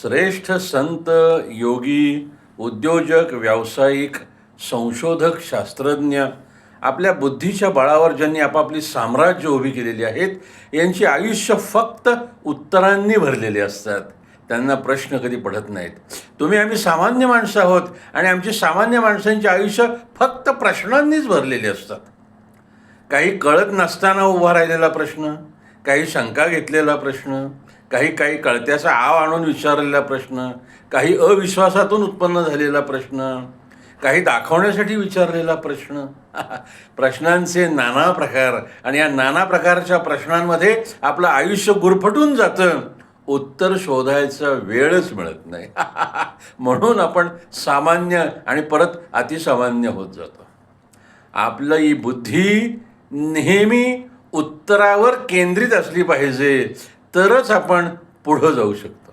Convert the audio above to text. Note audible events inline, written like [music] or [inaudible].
श्रेष्ठ संत योगी उद्योजक व्यावसायिक संशोधक शास्त्रज्ञ आपल्या बुद्धीच्या बळावर ज्यांनी आपापली साम्राज्य उभी केलेली आहेत यांची आयुष्य फक्त उत्तरांनी भरलेली असतात. त्यांना प्रश्न कधी पडत नाहीत. तुम्ही आम्ही सामान्य माणसं आहोत आणि आमची सामान्य माणसांची आयुष्य फक्त प्रश्नांनीच भरलेली असतात. काही कळत नसताना उभा राहिलेला प्रश्न काही शंका घेतलेला प्रश्न काही काही कळत्याचा आव आणून विचारलेला प्रश्न काही अविश्वासातून उत्पन्न झालेला प्रश्न काही दाखवण्यासाठी विचारलेला प्रश्न. [laughs] प्रश्नांचे नाना प्रकार आणि या नाना प्रकारच्या प्रश्नांमध्ये आपलं आयुष्य गुरफटून जातं. उत्तर शोधायचा वेळच मिळत नाही. [laughs] म्हणून आपण सामान्य आणि परत अतिसामान्य होत जातो. आपलं ही बुद्धी नेहमी उत्तरावर केंद्रित असली पाहिजे. तरच आपण पुढं जाऊ शकतो.